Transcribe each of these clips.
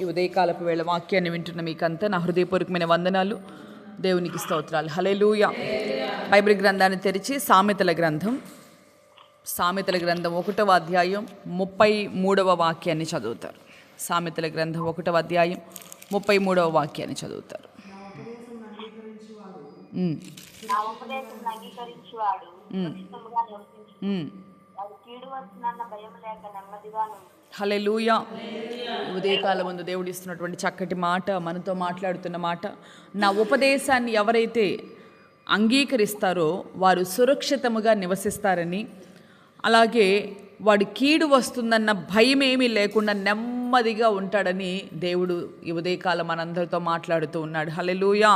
ఈ ఉదయకాలపు వేళ వాక్యాన్ని వింటున్న మీకంతా నా హృదయపూర్వకమైన వందనాలు. దేవునికి స్తోత్రాలు. హలేలుయ బైబిల్ గ్రంథాన్ని తెరిచి సామెతల గ్రంథం. సామెతల గ్రంథం ఒకటవ అధ్యాయం ముప్పై మూడవ వాక్యాన్ని చదువుతారు. సామెతల గ్రంథం ఒకటవ అధ్యాయం ముప్పై మూడవ వాక్యాన్ని చదువుతారు. నా హలెలూయా ఉదయకాలం ముందు దేవుడు ఇస్తున్నటువంటి చక్కటి మాట మనతో మాట్లాడుతున్న మాట. నా ఉపదేశాన్ని ఎవరైతే అంగీకరిస్తారో వారు సురక్షితముగా నివసిస్తారని అలాగే వాడు కీడు వస్తుందన్న భయం ఏమీ లేకుండా నెమ్మదిగా ఉంటాడని దేవుడు ఈ ఉదయకాలం మనందరితో మాట్లాడుతూ ఉన్నాడు. హలెలూయా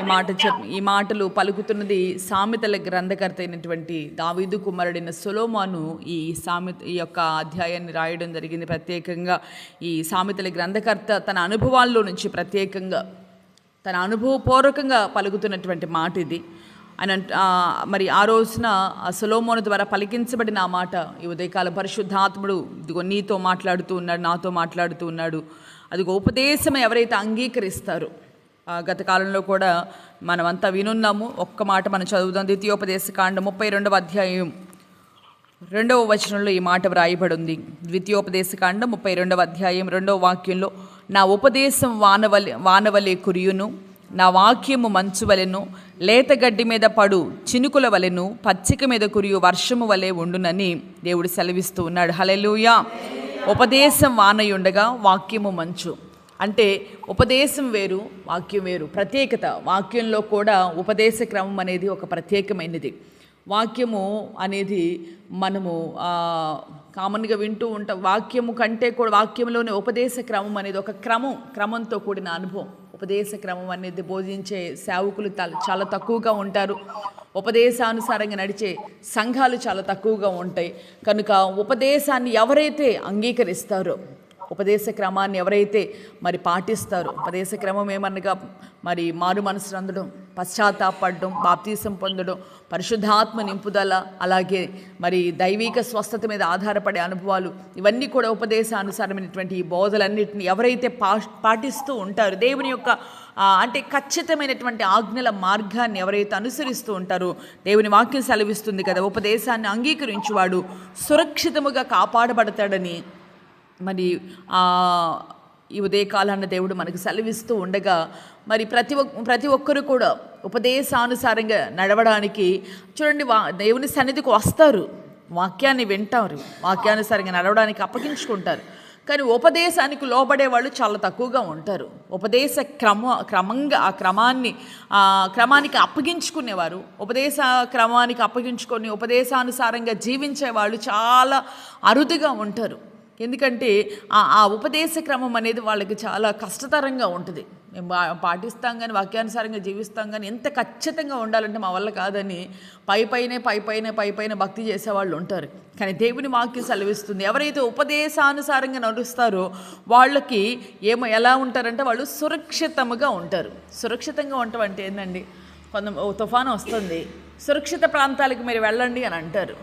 ఈ మాట చెప్ ఈ మాటలు పలుకుతున్నది సామెతల గ్రంథకర్త అయినటువంటి దావీదు కుమారుడైన సొలోమాను ఈ సామెత ఈ యొక్క అధ్యాయాన్ని రాయడం జరిగింది. ప్రత్యేకంగా ఈ సామెతల గ్రంథకర్త తన అనుభవాల్లో నుంచి ప్రత్యేకంగా తన అనుభవపూర్వకంగా పలుకుతున్నటువంటి మాట ఇది. అని మరి ఆ రోజున ఆ సొలోమోను ద్వారా పలికించబడిన ఆ మాట ఈ ఉదయకాల పరిశుద్ధాత్ముడు ఇదిగో నీతో మాట్లాడుతూ ఉన్నాడు నాతో మాట్లాడుతూ ఉన్నాడు. అదిగో ఉపదేశం ఎవరైతే అంగీకరిస్తారో గత కాలంలో కూడా మనమంతా వినున్నాము. ఒక్క మాట మనం చదువుదాం. ద్వితీయోపదేశ కాండ ముప్పై రెండవ అధ్యాయం. రెండవ వచనంలో ఈ మాట వ్రాయబడి ఉంది ద్వితీయోపదేశ కాండ ముప్పై రెండవ అధ్యాయం రెండవ వాక్యంలో నా ఉపదేశం వానవలే వానవలే కురియును నా వాక్యము మంచు వలెను లేత గడ్డి మీద పడు చినుకుల వలెను పచ్చిక మీద కురియు వర్షము వలె ఉండునని దేవుడు సెలవిస్తూ ఉన్నాడు. హలెలుయా ఉపదేశం వానయుండగా వాక్యము మంచు. అంటే ఉపదేశం వేరు వాక్యం వేరు. ప్రత్యేకత వాక్యంలో కూడా ఉపదేశ క్రమం అనేది ఒక ప్రత్యేకమైనది. వాక్యము అనేది మనము కామన్గా వింటూ ఉంటాం. వాక్యము కంటే కూడా వాక్యంలోనే ఉపదేశ క్రమం అనేది ఒక క్రమం క్రమంతో కూడిన అనుభవం. ఉపదేశ క్రమం అనేది బోధించే సేవకులు చాలా తక్కువగా ఉంటారు. ఉపదేశానుసారంగా నడిచే సంఘాలు చాలా తక్కువగా ఉంటాయి. కనుక ఉపదేశాన్ని ఎవరైతే అంగీకరిస్తారో ఉపదేశ క్రమాన్ని ఎవరైతే మరి పాటిస్తారో ఉపదేశ క్రమం ఏమనగా మరి మారు మనసు అందడం పశ్చాత్తాపడడం బాప్తీసం పొందడం పరిశుద్ధాత్మ నింపుదల అలాగే మరి దైవిక స్వస్థత మీద ఆధారపడే అనుభవాలు ఇవన్నీ కూడా ఉపదేశానుసారమైనటువంటి ఈ బోధలన్నింటినీ ఎవరైతే పా పాటిస్తూ ఉంటారు దేవుని యొక్క అంటే ఖచ్చితమైనటువంటి ఆజ్ఞల మార్గాన్ని ఎవరైతే అనుసరిస్తూ ఉంటారో దేవుని వాక్యం సెలవిస్తుంది కదా ఉపదేశాన్ని అంగీకరించువాడు సురక్షితముగా కాపాడబడతాడని మరి ఈ ఉదయకాలాన్న దేవుడు మనకు సెలవిస్తూ ఉండగా మరి ప్రతి ఒక్ ప్రతి ఒక్కరు కూడా ఉపదేశానుసారంగా నడవడానికి చూడండి వా దేవుని సన్నిధికి వస్తారు. వాక్యాన్ని వింటారు. వాక్యానుసారంగా నడవడానికి అప్పగించుకుంటారు. కానీ ఉపదేశానికి లోబడే వాళ్ళు చాలా తక్కువగా ఉంటారు. ఉపదేశ క్రమ క్రమంగా ఆ క్రమాన్ని ఆ క్రమానికి అప్పగించుకునేవారు. ఉపదేశ క్రమానికి అప్పగించుకొని ఉపదేశానుసారంగా జీవించే వాళ్ళు చాలా అరుదుగా ఉంటారు. ఎందుకంటే ఆ ఆ ఉపదేశ క్రమం అనేది వాళ్ళకి చాలా కష్టతరంగా ఉంటుంది. మేము బా- పాటిస్తాం కానీ వాక్యానుసారంగా జీవిస్తాం కానీ ఎంత ఖచ్చితంగా ఉండాలంటే మా వల్ల కాదని పై పైనే పై పైన పై పైన భక్తి చేసేవాళ్ళు ఉంటారు. కానీ దేవుని వాక్యం సెలవిస్తుంది. ఎవరైతే ఉపదేశానుసారంగా నడుస్తారో వాళ్ళకి ఏమో ఎలా ఉంటారంటే వాళ్ళు సురక్షితముగా ఉంటారు. సురక్షితంగా ఉండటం అంటే ఏంటండి కొంత ఓ తుఫాను వస్తుంది. సురక్షిత ప్రాంతాలకు మీరు వెళ్ళండి అని అంటారు.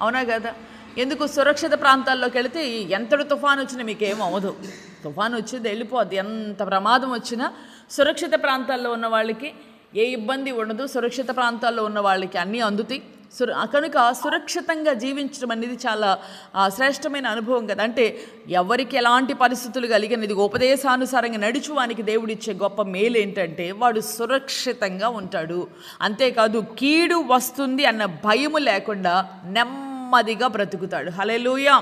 అవునా కదా? ఎందుకు సురక్షిత ప్రాంతాల్లోకి వెళితే ఎంతటి తుఫాను వచ్చినా మీకు అవ్వదు. తుఫాను వచ్చింది వెళ్ళిపోద్ది. ఎంత ప్రమాదం వచ్చినా సురక్షిత ప్రాంతాల్లో ఉన్న వాళ్ళకి ఏ ఇబ్బంది ఉండదు. సురక్షిత ప్రాంతాల్లో ఉన్న వాళ్ళకి అన్నీ అందుతాయి. సుర కనుక సురక్షితంగా జీవించడం అనేది చాలా శ్రేష్టమైన అనుభవం కదా. అంటే ఎవరికి ఎలాంటి పరిస్థితులు కలిగినది ఉపదేశానుసారంగా నడుచువానికి దేవుడిచ్చే గొప్ప మేలు ఏంటంటే వాడు సురక్షితంగా ఉంటాడు. అంతేకాదు కీడు వస్తుంది అన్న భయము లేకుండా నెమ్మదిగా బ్రతుకుతాడు. హలెలూయా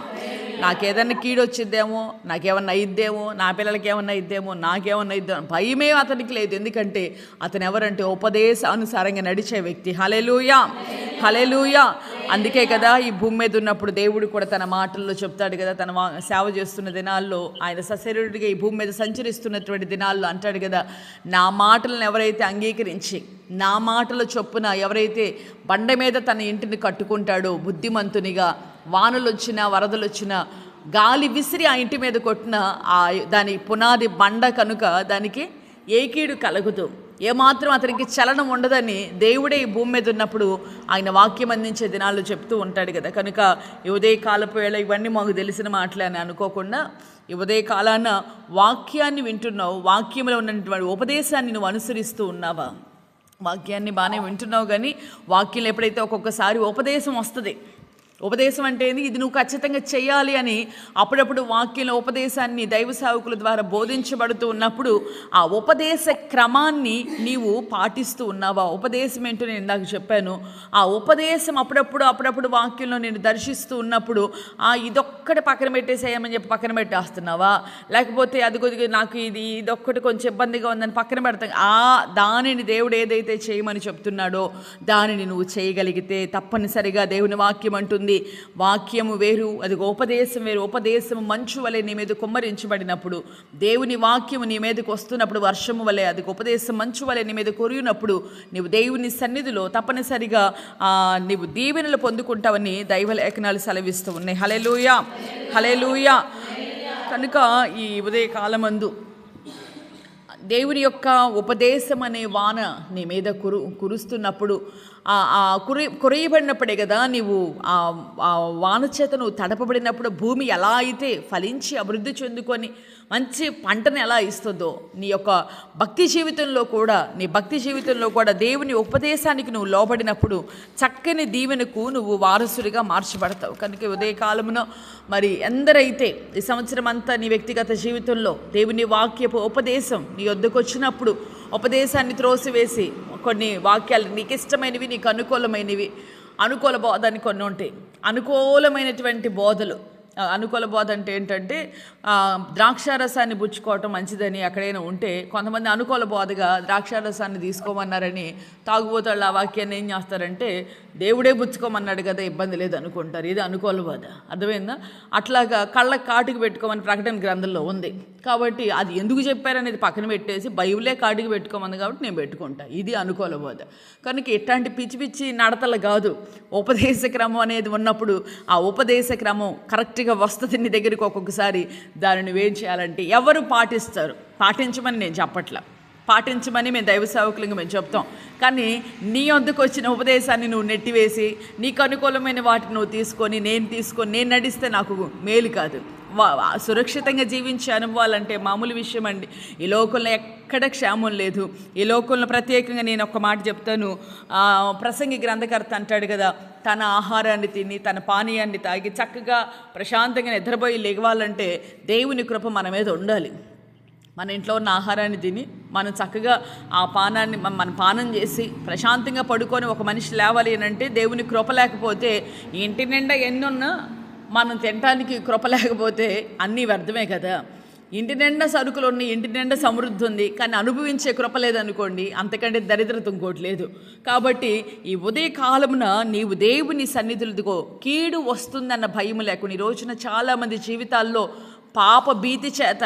నాకేదన్నా కీడొచ్చిద్దేమో నాకేమన్నా ఇద్దేమో నా పిల్లలకి ఏమన్నా ఇద్దేమో నాకేమన్నా ఇద్దేమో భయమే అతనికి లేదు. ఎందుకంటే అతను ఎవరంటే ఉపదేశానుసారంగా నడిచే వ్యక్తి. హలెలూయా హలెలూయా అందుకే కదా ఈ భూమి మీద ఉన్నప్పుడు దేవుడు కూడా తన మాటల్లో చెప్తాడు కదా తన వా- సేవ చేస్తున్న దినాల్లో ఆయన సశరీరుడిగా ఈ భూమి మీద సంచరిస్తున్నటువంటి దినాల్లో అంటాడు కదా నా మాటలను ఎవరైతే అంగీకరించి నా మాటల చొప్పున ఎవరైతే బండ మీద తన ఇంటిని కట్టుకుంటాడో బుద్ధిమంతునిగా వానలు వచ్చినా వరదలు వచ్చినా గాలి విసిరి ఆ ఇంటి మీద కొట్టిన ఆ దాని పునాది బండ కనుక దానికి ఏకీడు కలుగుతూ ఏమాత్రం అతనికి చలనం ఉండదని దేవుడే ఈ భూమి మీద ఉన్నప్పుడు ఆయన వాక్యం అందించే దినాల్లో చెప్తూ ఉంటాడు కదా. కనుక ఈ ఉదయ కాలపు వేళ ఇవన్నీ మాకు తెలిసిన మాటలే అని అనుకోకుండా ఈ ఉదయ కాలాన వాక్యాన్ని వింటున్నావు వాక్యంలో ఉన్నటువంటి ఉపదేశాన్ని నువ్వు అనుసరిస్తూ ఉన్నావా? వాక్యాన్ని బాగానే వింటున్నావు కానీ వాక్యం ఎప్పుడైతే ఒక్కొక్కసారి ఉపదేశం వస్తుంది ఉపదేశం అంటే ఏంది? ఇది నువ్వు ఖచ్చితంగా చేయాలి అని అప్పుడప్పుడు వాక్యంలో ఉపదేశాన్ని దైవ సేవకుల ద్వారా బోధించబడుతూ ఉన్నప్పుడు ఆ ఉపదేశ క్రమాన్ని నీవు పాటిస్తూ ఉన్నావా? ఉపదేశం ఏంటో నేను ఇందాక చెప్పాను. ఆ ఉపదేశం అప్పుడప్పుడు అప్పుడప్పుడు వాక్యంలో నేను దర్శిస్తూ ఉన్నప్పుడు ఆ ఇదొక్కటి పక్కన పెట్టేసేయమని చెప్పి పక్కన పెట్టేస్తున్నావా? లేకపోతే అది కొద్దిగా నాకు ఇది ఇదొక్కటి కొంచెం ఇబ్బందిగా ఉందని పక్కన పెడతాను ఆ దానిని దేవుడు ఏదైతే చేయమని చెప్తున్నాడో దానిని నువ్వు చేయగలిగితే తప్పనిసరిగా దేవుని వాక్యం అంటుంది. వాక్యము వేరు అది ఉపదేశం వేరు. ఉపదేశం మంచు వలె నీ మీద కుమ్మరించబడినప్పుడు దేవుని వాక్యము నీ మీదకి వస్తున్నప్పుడు వర్షము వలె అది ఉపదేశం మంచు వలె నీ మీద కొరిగినప్పుడు నీవు దేవుని సన్నిధిలో తప్పనిసరిగా నీవు దీవెనలు పొందుకుంటావని దైవ లేఖనాలు సెలవిస్తూ ఉన్నాయి. హలెలూయా హలెలూయా కనుక ఈ ఉదయ కాలమందు దేవుని యొక్క ఉపదేశం అనే వాన నీ మీద కురు కురుస్తున్నప్పుడు ఆ కురి కురయబడినప్పుడే కదా నీవు ఆ ఆ వాన చేత నువ్వు తడపబడినప్పుడు భూమి ఎలా అయితే ఫలించి అభివృద్ధి చెందుకొని మంచి పంటను ఎలా ఇస్తుందో నీ యొక్క భక్తి జీవితంలో కూడా నీ భక్తి జీవితంలో కూడా దేవుని ఉపదేశానికి నువ్వు లోబడినప్పుడు చక్కని దీవెనకు నువ్వు వారసుడిగా మార్చబడతావు. కనుక ఉదయకాలమున మరి ఎందరైతే ఈ సంవత్సరం అంతా నీ వ్యక్తిగత జీవితంలో దేవుని వాక్యపు ఉపదేశం నీ వద్దకు వచ్చినప్పుడు ఉపదేశాన్ని త్రోసివేసి కొన్ని వాక్యాలు నీకు ఇష్టమైనవి నీకు అనుకూలమైనవి అనుకూల బోధని కొన్ని ఉంటాయి. అనుకూలమైనటువంటి బోధలు అనుకూల బోధ అంటే ఏంటంటే ద్రాక్షారసాన్ని పుచ్చుకోవటం మంచిదని ఎక్కడైనా ఉంటే కొంతమంది అనుకూల బోధగా ద్రాక్షారసాన్ని తీసుకోమన్నారని తాగుబోతాళ్ళు ఆ వాక్యాన్ని ఏం చేస్తారంటే దేవుడే పుచ్చుకోమన్నాడు కదా ఇబ్బంది లేదు అనుకుంటారు. ఇది అనుకూల బోధ. అర్థమైందా? అట్లాగా కళ్ళ కాటుకు పెట్టుకోమని ప్రకటన గ్రంథంలో ఉంది. కాబట్టి అది ఎందుకు చెప్పారనేది పక్కన పెట్టేసి బైబిలే కాడికి పెట్టుకోమంది కాబట్టి నేను పెట్టుకుంటా. ఇది అనుకూల బోధ. కనుక ఇట్లాంటి పిచ్చి పిచ్చి నడతలు కాదు. ఉపదేశ క్రమం అనేది ఉన్నప్పుడు ఆ ఉపదేశ క్రమం కరెక్ట్గా వస్తుంది నీ దగ్గరికి ఒక్కొక్కసారి. దానిని వేం చేయాలంటే ఎవరు పాటిస్తారు? పాటించమని నేను చెప్పట్లా. పాటించమని మేము దైవ సేవకులకు మేము చెప్తాం. కానీ నీ వద్దకు వచ్చిన ఉపదేశాన్ని నువ్వు నెట్టివేసి నీకు అనుకూలమైన వాటిని నువ్వు తీసుకొని నేను తీసుకొని నేను నడిస్తే నాకు మేలు కాదు. సురక్షితంగా జీవించే అనుభవాలంటే మామూలు విషయం అండి. ఈ లోకంలో ఎక్కడ క్షేమం లేదు. ఈ లోకంలో ప్రత్యేకంగా నేను ఒక మాట చెప్తాను. ప్రసంగి గ్రంథకర్త అంటాడు కదా తన ఆహారాన్ని తిని తన పానీయాన్ని తాగి చక్కగా ప్రశాంతంగా నిద్రపోయి లేవాలంటే దేవుని కృప మన మీద ఉండాలి. మన ఇంట్లో ఉన్న ఆహారాన్ని తిని మనం చక్కగా ఆ పానాన్ని మన- పానం చేసి ప్రశాంతంగా పడుకొని ఒక మనిషి లేవాలి అని అంటే దేవుని కృప లేకపోతే ఇంటి నిండా ఎన్నున్నా మనం తినటానికి కృప లేకపోతే అన్నీ వ్యర్థమే కదా. ఇంటి నిండా సరుకులు ఉన్నాయి ఇంటి నిండా సమృద్ధి ఉంది కానీ అనుభవించే కృప లేదనుకోండి అంతకంటే దరిద్రత ఇంకోటి లేదు. కాబట్టి ఈ ఉదయ కాలమున నీవు దేవుని సన్నిధులదిగో కీడు వస్తుందన్న భయం లేకుండా ఈ రోజున చాలామంది జీవితాల్లో పాప భీతి చేత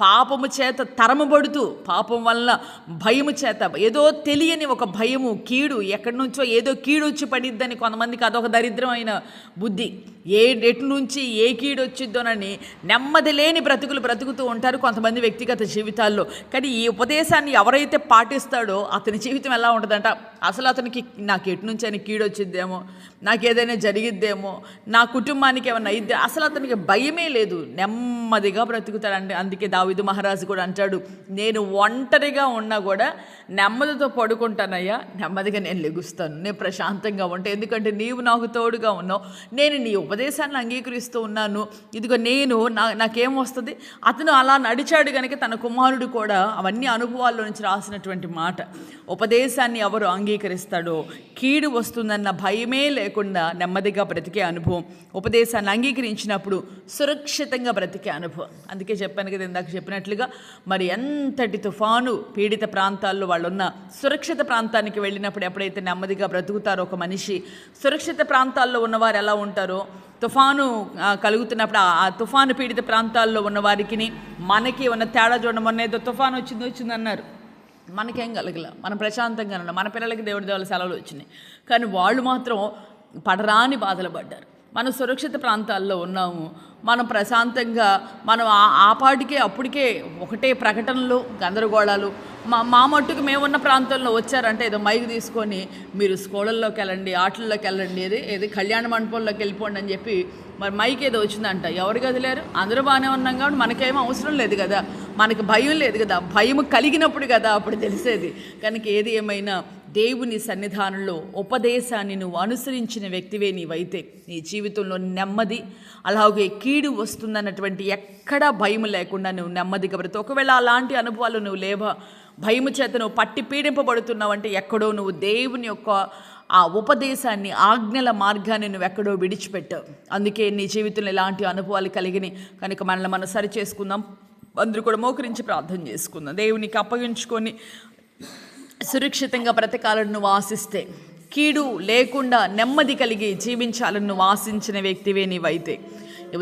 పాపము చేత తరమబడుతూ పాపం వల్ల భయము చేత ఏదో తెలియని ఒక భయము కీడు ఎక్కడి నుంచో ఏదో కీడు వచ్చి పడిద్దని కొంతమందికి అదొక దరిద్రమైన బుద్ధి. ఏ ఎటు నుంచి ఏ కీడు వచ్చిద్దోనని నెమ్మది లేని బ్రతుకులు బ్రతుకుతూ ఉంటారు కొంతమంది వ్యక్తిగత జీవితాల్లో. కానీ ఈ ఉపదేశాన్ని ఎవరైతే పాటిస్తాడో అతని జీవితం ఎలా ఉంటుందంట? అసలు అతనికి నాకు ఎటు నుంచి అని కీడు వచ్చిద్దేమో? నాకు ఏదైనా జరిగిద్దేమో నా కుటుంబానికి ఏమైనా అయిద్దే అసలు అతనికి భయమే లేదు. నెమ్మదిగా బ్రతుకుతాడండి. అందుకే దావిదు మహారాజు కూడా అంటాడు నేను ఒంటరిగా ఉన్నా కూడా నెమ్మదితో పడుకుంటానయ్యా. నెమ్మదిగా నేను లెగుస్తాను. నేను ప్రశాంతంగా ఉంటాను ఎందుకంటే నీవు నాకు తోడుగా ఉన్నావు. నేను నీ ఉపదేశాన్ని అంగీకరిస్తూ ఉన్నాను. ఇదిగో నేను నా నాకేం వస్తుంది? అతను అలా నడిచాడు కనుక తన కుమారుడు కూడా అవన్నీ అనుభవాల్లో నుంచి రాసినటువంటి మాట. ఉపదేశాన్ని ఎవరు అంగీకరిస్తాడో కీడు వస్తుందన్న భయమే లేదు. లేకుండా నెమ్మదిగా బ్రతికే అనుభవం ఉపదేశాన్ని అంగీకరించినప్పుడు సురక్షితంగా బ్రతికే అనుభవం. అందుకే చెప్పాను కదా ఇందాక చెప్పినట్లుగా మరి ఎంతటి తుఫాను పీడిత ప్రాంతాల్లో వాళ్ళు ఉన్న సురక్షిత ప్రాంతానికి వెళ్ళినప్పుడు ఎప్పుడైతే నెమ్మదిగా బ్రతుకుతారో ఒక మనిషి సురక్షిత ప్రాంతాల్లో ఉన్నవారు ఎలా ఉంటారో తుఫాను కలుగుతున్నప్పుడు ఆ- తుఫాను పీడిత ప్రాంతాల్లో ఉన్న వారికి మనకి ఉన్న తేడా చూడడం మొన్న ఏదో తుఫాను వచ్చింది వచ్చిందన్నారు మనకేం కలగల? మనం ప్రశాంతంగా ఉన్నాం. మన పిల్లలకి దేవుడి దేవాల సెలవులు వచ్చినాయి. కానీ వాళ్ళు మాత్రం పడరాని బాధలు పడ్డారు. మనం సురక్షిత ప్రాంతాల్లో ఉన్నాము. మనం ప్రశాంతంగా మనం ఆ- పాటికే అప్పటికే ఒకటే ప్రకటనలు గందరగోళాలు. మా మా మట్టుకు మేమున్న ప్రాంతంలో వచ్చారంటే ఏదో మైక్ తీసుకొని మీరు స్కూళ్ళల్లోకి వెళ్ళండి ఆటల్లోకి వెళ్ళండి ఏది ఏది కళ్యాణ మండపంలోకి వెళ్ళిపోండి అని చెప్పి మరి మైక్ ఏదో వచ్చిందంట. ఎవరు కదిలేరు? అందరూ బాగానే ఉన్నాం కాబట్టి మనకేం అవసరం లేదు కదా. మనకి భయం లేదు కదా. భయం కలిగినప్పుడు కదా అప్పుడు తెలిసేది. కనుక ఏది ఏమైనా దేవుని సన్నిధానంలో ఉపదేశాన్ని నువ్వు అనుసరించిన వ్యక్తివే నీవైతే. నీ జీవితంలో నెమ్మది అలాగే కీడు వస్తుందన్నటువంటి ఎక్కడా భయం లేకుండా నువ్వు నెమ్మదిగా బ్రతుకు. ఒకవేళ అలాంటి అనుభవాలు నువ్వు లేవా భయము చేత నువ్వు పట్టి పీడింపబడుతున్నావు అంటే ఎక్కడో నువ్వు దేవుని యొక్క ఆ ఉపదేశాన్ని ఆజ్ఞల మార్గాన్ని నువ్వు ఎక్కడో విడిచిపెట్టావు. అందుకే నీ జీవితంలో ఎలాంటి అనుభవాలు కలిగినాయి కనుక మనల్ని మనం సరి చేసుకుందాం. అందరూ కూడా మోకరించి ప్రార్థన చేసుకుందాం. దేవునికి అప్పగించుకొని సురక్షితంగా బ్రతకాలను నువ్వు ఆశిస్తే కీడు లేకుండా నెమ్మది కలిగి జీవించాలని నువ్వు ఆశించిన వ్యక్తివే నీవైతే.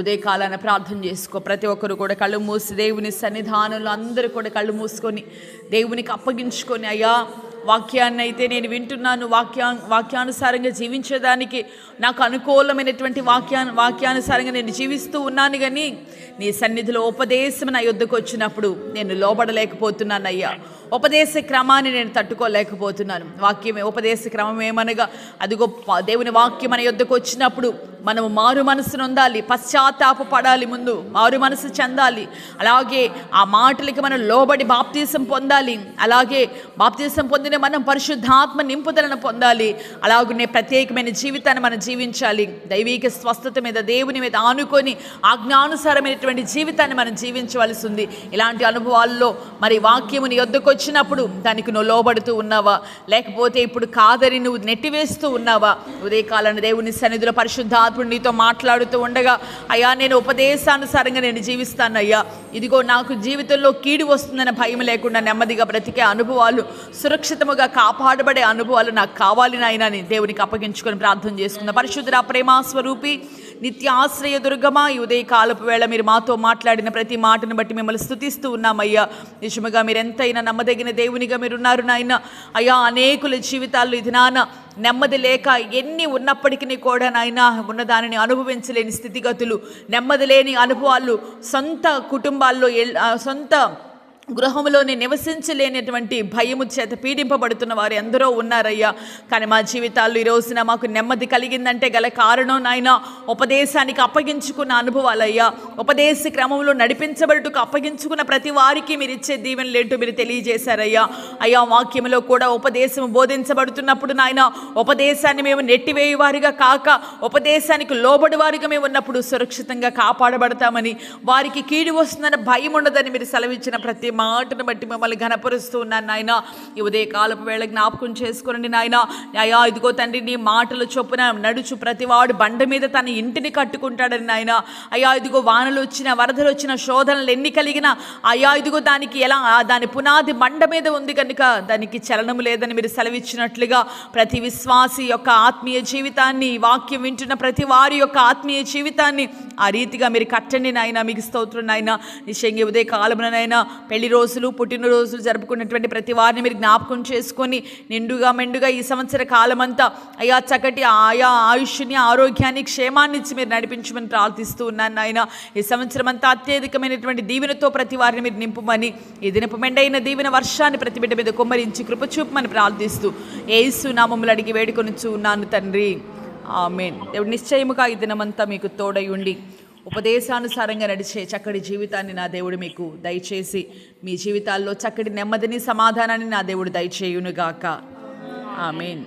ఉదయ కాలాన ప్రార్థన చేసుకో. ప్రతి ఒక్కరు కూడా కళ్ళు మూసి దేవుని సన్నిధానంలో అందరూ కూడా కళ్ళు మూసుకొని దేవునికి అప్పగించుకొని అయ్యా వాక్యాన్ని అయితే నేను వింటున్నాను. వాక్యా వాక్యానుసారంగా జీవించేదానికి నాకు అనుకూలమైనటువంటి వాక్యా వాక్యానుసారంగా నేను జీవిస్తూ ఉన్నాను కానీ నీ సన్నిధిలో ఉపదేశం నా యుద్ధకు వచ్చినప్పుడు నేను లోబడలేకపోతున్నాను అయ్యా ఉపదేశ క్రమాన్ని నేను తట్టుకోలేకపోతున్నాను. వాక్యం ఉపదేశ క్రమం ఏమనగా అదిగో గొప్ప దేవుని వాక్యం మన యుద్ధకు వచ్చినప్పుడు మనము మారు మనసు నొందాలి పశ్చాత్తాప పడాలి ముందు మారు మనసు చెందాలి. అలాగే ఆ మాటలకి మనం లోబడి బాప్తీసం పొందాలి. అలాగే బాప్తీసం పొందిన మనం పరిశుద్ధాత్మ నింపుదలను పొందాలి. అలాగనే ప్రత్యేకమైన జీవితాన్ని మనం జీవించాలి. దైవిక స్వస్థత మీద దేవుని మీద ఆనుకొని ఆజ్ఞానుసారమైనటువంటి జీవితాన్ని మనం జీవించవలసి ఉంది ఇలాంటి అనుభవాల్లో మరి వాక్యముని ఎద్దుకొచ్చినప్పుడు వచ్చినప్పుడు దానికి నువ్వు లోబడుతూ ఉన్నావా? లేకపోతే ఇప్పుడు కాదని నువ్వు నెట్టివేస్తూ ఉన్నావా? ఉదయకాలను దేవుని సన్నిధిలో పరిశుద్ధాత్ముడు నీతో మాట్లాడుతూ ఉండగా అయ్యా నేను ఉపదేశానుసారంగా నేను జీవిస్తాను అయ్యా ఇదిగో నాకు జీవితంలో కీడు వస్తుందన్న భయం లేకుండా నెమ్మదిగా బ్రతికే అనుభవాలు సురక్షిత సురక్షితముగా కాపాడబడే అనుభవాలు నాకు కావాలి నాయన. అని దేవునికి అప్పగించుకొని ప్రార్థన చేసుకుందాం. పరిశుద్ధ ప్రేమ స్వరూపి నిత్య ఆశ్రయ దుర్గమా ఈ ఉదయ కాలపు వేళ మీరు మాతో మాట్లాడిన ప్రతి మాటను బట్టి మిమ్మల్ని స్థుతిస్తూ ఉన్నామయ్యా. నిజముగా మీరు ఎంతైనా నమ్మదగిన దేవునిగా మీరు ఉన్నారు నాయన. అయ్యా అనేకుల జీవితాల్లో ఇది నాన్న నెమ్మది లేక ఎన్ని ఉన్నప్పటికీ కూడా నాయన ఉన్నదానిని అనుభవించలేని స్థితిగతులు నెమ్మది లేని అనుభవాలు సొంత కుటుంబాల్లో సొంత గృహంలోనే నివసించలేనటువంటి భయము చేత పీడింపబడుతున్న వారు ఎందరో ఉన్నారయ్యా. కానీ మా జీవితాల్లో ఈ రోజున మాకు నెమ్మది కలిగిందంటే గల కారణం నాయన ఉపదేశానికి అప్పగించుకున్న అనుభవాలయ్యా. ఉపదేశ క్రమంలో నడిపించబడుటకు అప్పగించుకున్న ప్రతి వారికి మీరు ఇచ్చే దీవెనలేంటో మీరు తెలియజేశారయ్యా. అయ్యా వాక్యంలో కూడా ఉపదేశం బోధించబడుతున్నప్పుడు నాయన ఉపదేశాన్ని మేము నెట్టివేయువారిగా కాక ఉపదేశానికి లోబడి వారిగా మేము ఉన్నప్పుడు సురక్షితంగా కాపాడబడతామని వారికి కీడు వస్తుందన్న భయం ఉండదని మీరు సెలవిచ్చిన ప్రతి మాటను బట్టి మిమ్మల్ని ఘనపరుస్తూ ఉన్నాను నాయన. ఈ ఉదయ కాలపు వేళ జ్ఞాపకం చేసుకోనండి నాయన. అయ్యా ఇదిగో తండ్రి నీ మాటలు చొప్పున నడుచు ప్రతివాడు బండ మీద తన ఇంటిని కట్టుకుంటాడని నాయన. అయ్యా ఇదిగో వానలు వచ్చిన వరదలు వచ్చిన శోధనలు ఎన్ని కలిగినా అయ్యా ఇదిగో దానికి ఎలా దాని పునాది బండ మీద ఉంది కనుక దానికి చలనము లేదని మీరు సెలవిచ్చినట్లుగా ప్రతి విశ్వాసి యొక్క ఆత్మీయ జీవితాన్ని వాక్యం వింటున్న ప్రతి వారి యొక్క ఆత్మీయ జీవితాన్ని ఆ రీతిగా మీరు కట్టండి నాయన మీకు స్తోత్రం నాయన. నిశ్చయంగా ఉదయ కాలమునైనా పెళ్ళి రోజులు పుట్టినరోజులు జరుపుకున్నటువంటి ప్రతి వారిని మీరు జ్ఞాపకం చేసుకొని నిండుగా మెండుగా ఈ సంవత్సర కాలమంతా అయా చక్కటి ఆయా ఆయుష్ని ఆరోగ్యాన్ని క్షేమాన్ని ఇచ్చి మీరు నడిపించమని ప్రార్థిస్తూ ఉన్నాను నాయన. ఈ సంవత్సరం అంతా అత్యధికమైనటువంటి దీవెనతో ప్రతి వారిని మీరు నింపమని ఈ దినపు మెండైన దీవెన వర్షాన్ని ప్రతి బిడ్డ మీద కుమ్మరించి కృపచూపమని ప్రార్థిస్తూ ఏసు నామములు అడిగి వేడుకొనిచ్చు ఉన్నాను తండ్రి. ఆమెన్. దేవుడు నిశ్చయముగా ఈ దినమంతా మీకు తోడై ఉండి ఉపదేశానుసారంగా నడిచే చక్కటి జీవితాన్ని నా దేవుడు మీకు దయచేసి మీ జీవితాల్లో చక్కటి నెమ్మదిని సమాధానాన్ని నా దేవుడు దయచేయునుగాక. ఆమెన్.